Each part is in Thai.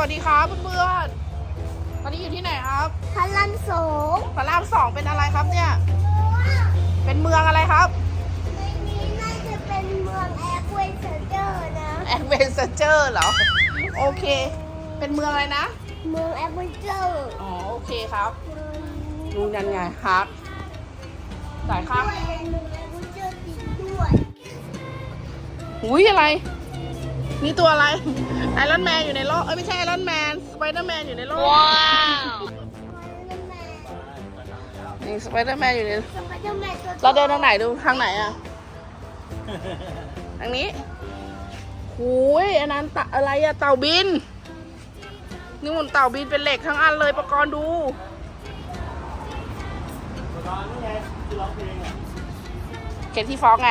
วัสดีครับเพื่อนๆ ตอนนี้อยู่ที่ไหนครับพลังสงพระรามสองเป็นอะไรครับเนี่ย เป็นเมืองอะไรครับในนี้น่าจะเป็นเมืองแอร์เวย์เซอร์นะ แอดเวนเจอร์เหรอ โอเค เป็นเมืองอะไรนะ เมืองแอร์เวย์เจอร์อ๋อ โอเคครับดูยันไงครับจ่ายค่าด้วยเป็นเมืองแอร์เวย์เจอร์จริงด้วย อุ้ยอะไร นี่ตัวอะไร ไอรอนแมนอยู่ในโลก เอ้ยไม่ใช่ไอรอนแมน สไปเดอร์แมนอยู่ในโลก ว้าวนี่สไปเดอร์แมนอยู่ใน สไปเดอร์แมนตัวเราเดินทางไหนดูทางไหนอะทางนี้หูยอันนั้นตะอะไรอะเต่าบิน นี่มันเต่าบินเป็นเหล็กทั้งอันเลยประกรณ์ดูเขียนที่ฟ้องไง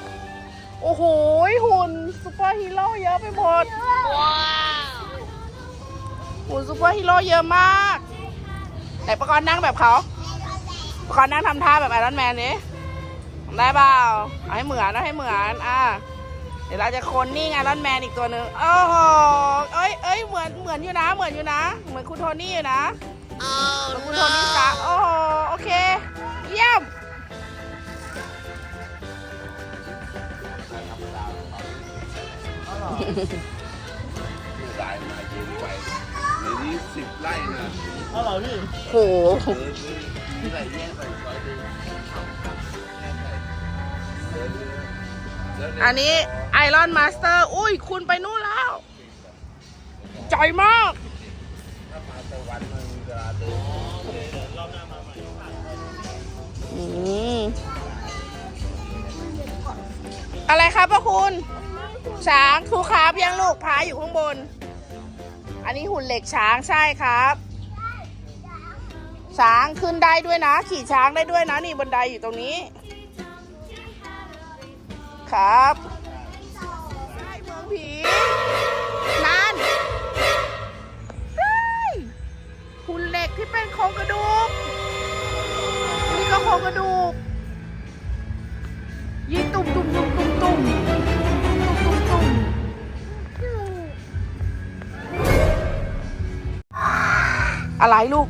โอ้โห หุ่นซูเปอร์ฮีโร่เยอะไปหมดหุ่นซูเปอร์ฮีโร่เยอะมากไหนประกรณ์นั่งแบบเขาประกรณ์นั่งทำท่าแบบไอรอนแมนนี้ทำได้เปล่าเอาให้เหมือนเอาให้เหมือนอะเดี๋ยวเราจะคนนี่ไงไอรอนแมนอีกตัวหนึ่งโอ้โหเอ้ยเอ้ยเหมือนเหมือนอยู่นะ เหมือนอยู่นะ เหมือนคุณโทนี่อยู่นะ เหมือนคุณโทนี่สะโอ้โหโอเค ตายมายืนไปเดี๋ยวนี้สิบไร่นะเอาเหรอพี่โหเออนี่ไรแย่ใส่ซอยดึงเดินเลยแล้วเยอันนี้ไอรอนมาสเตอร์อุ้ยคุณไปนู่นแล้วใจมาก ถ้ามาต่วันมันเวลาเดินอืมอะไรครับพ่อคุณ ช้างครูครับยังลูกพาอยู่ข้างบน อันนี้หุ่นเหล็กช้างใช่ครับ ช้างขึ้นได้ด้วยนะ ขี่ช้างได้ด้วยนะนี่บันไดอยู่ตรงนี้ ครับใช่เมืองผีนั่นหุ่นเหล็กที่เป็นโครงกระดูกนี่ก็โครงกระดูก อะไรลูก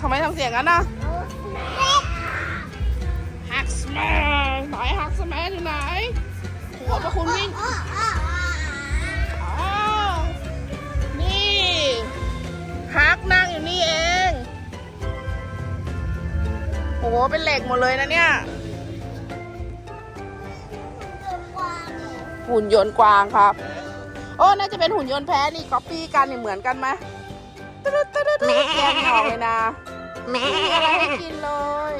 ทำไมทำเสียงงั้นน่ะฮักสแมนไหนฮักสแมนอยู่ไหนหัวพระคุณวิ่งอ้าวนี่ฮักนั่งอยู่นี่เองโอ้โหเป็นเหล็กหมดเลยนะเนี่ยหุ่นยนต์กวางครับ โอ้ น่าจะเป็นหุ่นยนต์แพ้นี่ก๊อปปี้กันนี่เหมือนกันไหม ตึ๊ดตึ๊ดตึ๊ดแกไม่ออกเลยนะไม่มีอะไรให้กินเลย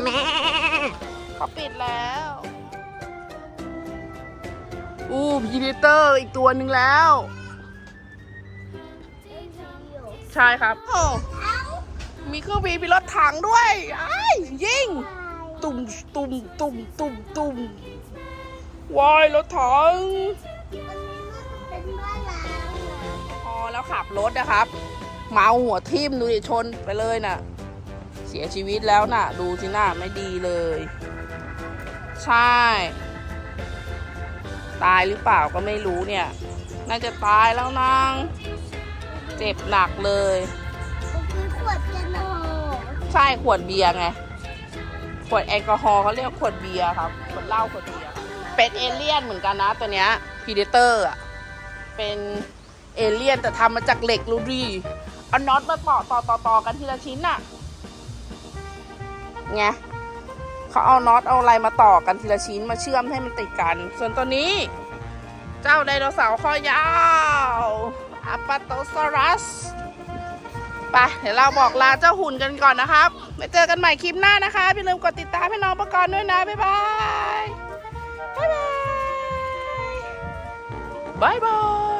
เขาปิดแล้ว อู้พีเดเตอร์อีกตัวหนึ่งแล้ว ใช่ครับ มีเครื่องบินมีรถถังด้วยไอ้ยิง ตุ่มตุ่มตุ่มตุ่มตุ่มวายรถถังเป็นบ้านล้างพอแล้วขับรถนะครับ เมาหัวทิ่มดูดิชนไปเลยน่ะ เสียชีวิตแล้วน่ะ ดูสิหน้าไม่ดีเลย ใช่ ตายหรือเปล่าก็ไม่รู้เนี่ย น่าจะตายแล้วนางเจ็บหนักเลยมันคือขวดกันโนใช่ขวดเบียร์ไง ขวดแอลกอฮอล์เขาเรียกขวดเบียร์ครับ ขวดเหล้าขวดเบียร์ เป็นเอเลี่ยนเหมือนกันนะตัวเนี้ยพีเดเตอร์อะ เป็นเอเลี่ยนแต่ทำมาจากเหล็กรูดี เอาน็อตมาต่อต่อต่อต่อกันทีละชิ้นน่ะไงเขาเอาน็อตเอาอะไรมาต่อกันทีละชิ้นมาเชื่อมให้มันติดกัน ส่วนตัวนี้ เจ้าไดโนเสาร์คอยาวอัปาโตซอรัสไปเดี๋ยวเราบอกลาเจ้าหุ่นกันก่อนนะครับไปเจอกันใหม่คลิปหน้านะคะอย่าลืมกดติดตามให้น้องประกรณ์ด้วยนะ บ๊ายบาย บ๊ายบาย บ๊ายบาย